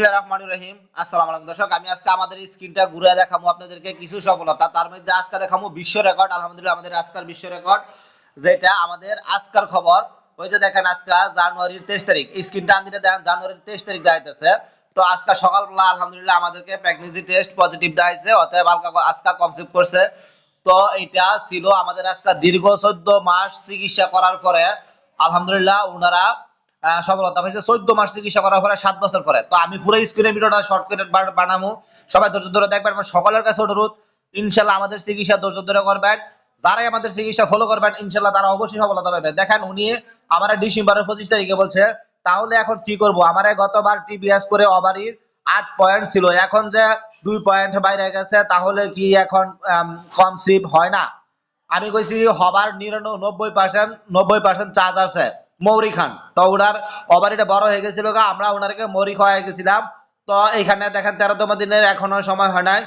বিসমিল্লাহির রহমানির রহিম। আসসালামু আলাইকুম। দর্শক, আমি আজকে আমাদের স্ক্রিনটা ঘুরে দেখাবো আপনাদেরকে কিছু সফলতা। তার মধ্যে আজকে দেখাবো বিশ্ব রেকর্ড। আলহামদুলিল্লাহ, আমাদের আজকের বিশ্ব রেকর্ড, যেটা আমাদের আজকের খবর। ওই যে দেখেন, আজকে জানুয়ারির তেইশ তারিখ। স্ক্রিনটা দেখেন, জানুয়ারির তেইশ তারিখ দেখাইতেছে তো আজকে সকালবেলা আলহামদুলিল্লাহ আমাদেরকে প্রেগনেন্সি টেস্ট পজিটিভ দেখাইছে অতএব আজকে করছে। তো এটা ছিল আমাদের আজকে দীর্ঘ চোদ্দ মাস চিকিৎসা করার পরে, আলহামদুলিল্লাহ, ওনারা সফলতা। পাইছে চোদ্দ মাস চিকিৎসা করার পরে সাত বছর পরে। তো আমি পুরো স্ক্রিনের ভিডিওটা শর্ট করে বানাবো সবাই ধৈর্য ধরে দেখবেন আমার সকলের কাছে অনুরোধ, ইনশাল্লাহ আমাদের চিকিৎসা ধৈর্য ধরে করবেন। যারাই আমাদের চিকিৎসা ফলো করবেন, ইনশাল্লাহ তারা অবশ্যই সফলতা পাবেন দেখেন উনি আমার ডিসেম্বরের পঁচিশ তারিখে বলছে, তাহলে এখন কি করব? আমার গতবার টিবিএস করে ওভারির আট পয়েন্ট ছিল। এখন যে দুই পয়েন্ট বাইরে গেছে, তাহলে কি এখন কম সিপ হয় না? আমি কইছি হবার নিরানব্বই পার্সেন্ট নব্বই পার্সেন্ট চার্জ আছে। মৌরি খান। তো ওনার ওভারিটা বড় হয়ে গেছিল আমরা ওনারকে মৌরি খাওয়াই গেছিলাম। তো এখানে দেখেন তেরোতম দিনের এখনও সময় হয় নাই।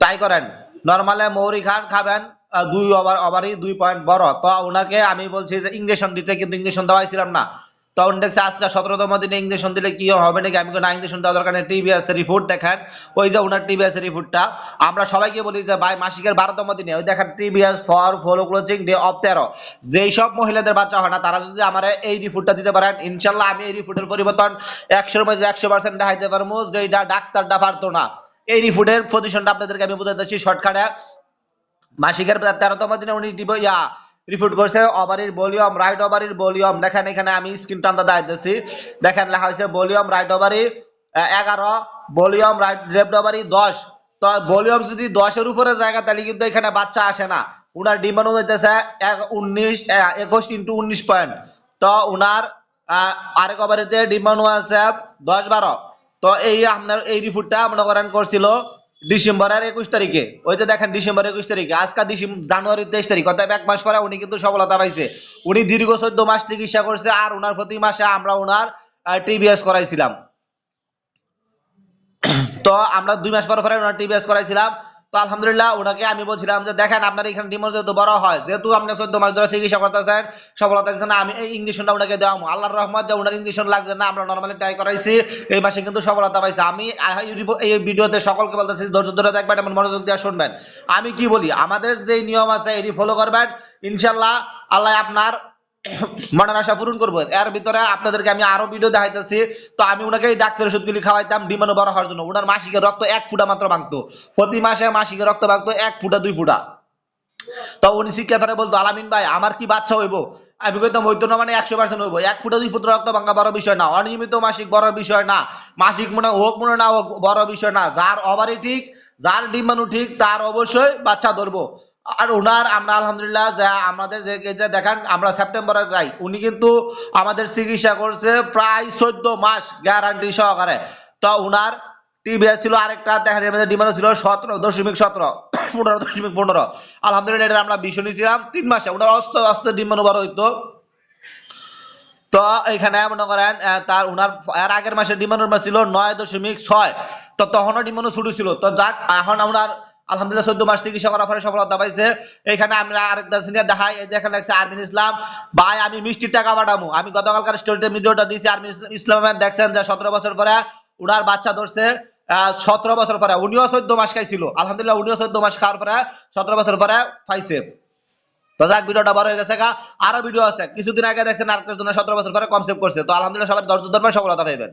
ট্রাই করেন, নর্মালে মৌরি খান খাবেন দুই ওভার ওভারই দুই পয়েন্ট বড়। তো ওনাকে আমি বলছি যে ইঞ্জেকশন দিতে, কিন্তু ইঞ্জেকশন দেওয়াইছিলাম না। তখন দেখছি আজকে সতেরোতম দিনে ইঞ্জেকশন দিলে কি হবে নাকি? আমি ইঞ্জেকশন দেওয়ার দরকার নেই। টিবিএস রিপোর্ট দেখেন। ওই যে ওনার টিবিএস রিপোর্টটা আমরা সবাইকে বলি যে, ভাই, মাসিকের বারোতম দিনে, ওই দেখেন ফর ফলো ডে অফ তেরো। যেই সব মহিলাদের বাচ্চা হয় না, তারা যদি আমার এই রিপোর্টটা দিতে পারেন, ইনশাল্লাহ আমি এই রিপোর্টের পরিবর্তন একশোর মধ্যে একশো পার্সেন্ট দেখাইতে পারব যেটা ডাক্তারটা পারতো না। এই রিপোর্টের পজিশনটা আপনাদেরকে আমি বুঝাইতেছি, শর্টকাটে। মাসিকের তেরোতম দিনে উনি দিব, ইয়া রিপোর্ট করছে ওভারির ভলিউম রাইট ওভারির ভলিউম দেখেন এখানে আমি স্ক্রিন টানটা দেখাইতেছি দেখেন লেখা হয়েছে ভলিউম রাইট ওভারি এগারো। ভলিউম রাইট লেফট ওভারি দশ। তো ভলিউম যদি দশের উপরে জায়গা তাহলে কিন্তু এখানে বাচ্চা আসে না। উনার ডিমান্ড হইতেছে উনিশ একুশ ইন্টু উনিশ পয়েন্ট তো উনার আরেক ওভারিতে ডিমান্ড আছে দশ, বারো। তো এই আপনার, এই রিপোর্টটা মনে করেন করছিল ডিসেম্বরের একুশ তারিখে। ওই যে দেখেন ডিসেম্বর একুশ তারিখে। আজকে জানুয়ারি তেইশ তারিখ। অর্থাৎ এক মাস পরে উনি কিন্তু সফলতা পাইছে। উনি দীর্ঘ চোদ্দ মাস চিকিৎসা করছে আর ওনার প্রতি মাসে আমরা ওনার টিবিএস করাইছিলাম। তো আমরা দুই মাস পর পরে ওনার টিবিএস করাইছিলাম। তো আলহামদুলিল্লাহ ওনাকে আমি বলছিলাম যে, দেখেন, আপনার এখানে ডিমোর যেহেতু বড় হয়, যেহেতু আপনি চোদ্দ মাস ধরে চিকিৎসা করতেছেন, সফলতা দিচ্ছেন আমি এই ইঞ্জেকশনটা ওনাকে দেওয়া আল্লাহর রহমত যে ওনার ইঞ্জেকশন লাগছে না, আমরা নর্মালি ট্রাই করাইছি, এই মাসে কিন্তু সফলতা পাইছি। আমি এই ভিডিওতে সকলকে বলতেছি, ধৈর্য ধরে দেখবেন এবং মনোযোগ দিয়ে শুনবেন। আমি কি বলি? আমাদের যে নিয়ম আছে, এটি ফলো করবেন। ইনশাল্লাহ আল্লাহ আপনার করব। এর ভিতরে আপনাদেরকে আমি আরও ভিডিও দেখাইতেছি। তো আমি ওনাকে ওষুধগুলি খাওয়াইতাম বড় হওয়ার জন্য। ওনার মাসিকের রক্ত এক ফুটা মাত্র প্রতি মাসে মাসিকের রক্ত এক ফুটা, দুই ফুটা। তো উনি শিক্ষা বলতো, আলামিন ভাই, আমার কি বাচ্চা হইবো? আমি কইতাম, হইতো না মানে একশো পার্সেন্ট হইবো। এক ফুটা, দুই ফুটা রক্ত ভাঙা বড় বিষয় না। অনিয়মিত মাসিক বড় বিষয় না। মাসিক মনে হোক, মনে না হোক, বড় বিষয় না। যার অবারই ঠিক, যার ডিমান্ড ঠিক, তার অবশ্যই বাচ্চা ধরবো। আর ওনার আমরা আলহামদুলিল্লাহ যা আমাদের যে দেখেন, আমরা সেপ্টেম্বরে যাই। উনি কিন্তু আমাদের চিকিৎসা করছে প্রায় চোদ্দ মাস গ্যারান্টি সহকারে। তো ওনার টিবিএস ছিল আরেকটা দেখেন এর ডিমান্ড ছিল সতেরো দশমিক সতেরো, পনেরো দশমিক পনেরো। আলহামদুলিল্লাহ এটা আমরা বিষ নিয়েছিলাম, তিন মাসে। ওনার অস্ত অস্ত ডিমান্ড বড় হইতো। তো এখানে মনে করেন তার উনার, এর আগের মাসে ডিমান্ড ছিল নয় দশমিক ছয়। তো তখনও ডিমান্ড শুরু ছিল। তো যাক, এখন আমরা আলহামদুলিল্লাহ, চোদ্দ মাস চিকিৎসা করার পরে সফলতা পাইছে। এখানে আমরা আরেকটা সিনিয়র দেখাই, এই দেখেন লাগছে আরমিন ইসলাম। ভাই, আমি মিষ্টির টাকা পাঠাবো আমি গতকালকার স্টোরিতে ভিডিওটা দিয়েছি, আর্মিন ইসলামের দেখছেন যে সতেরো বছর পরে উনার বাচ্চা ধরছে সতেরো বছর পরে। উনিও চোদ্দ মাস খাইছিল। আলহামদুলিল্লাহ, উনিও চোদ্দ মাস খাওয়ার পরে সতেরো বছর পরে পাইছে। তো যাক, ভিডিওটা বড় হয়ে গেছে আরও ভিডিও আছে। কিছুদিন আগে দেখছেন আর সতেরো বছর পরে সেভ করছে। তো আলহামদুলিল্লাহ সবাই দর্শক ধর্মের সফলতা পাইবেন।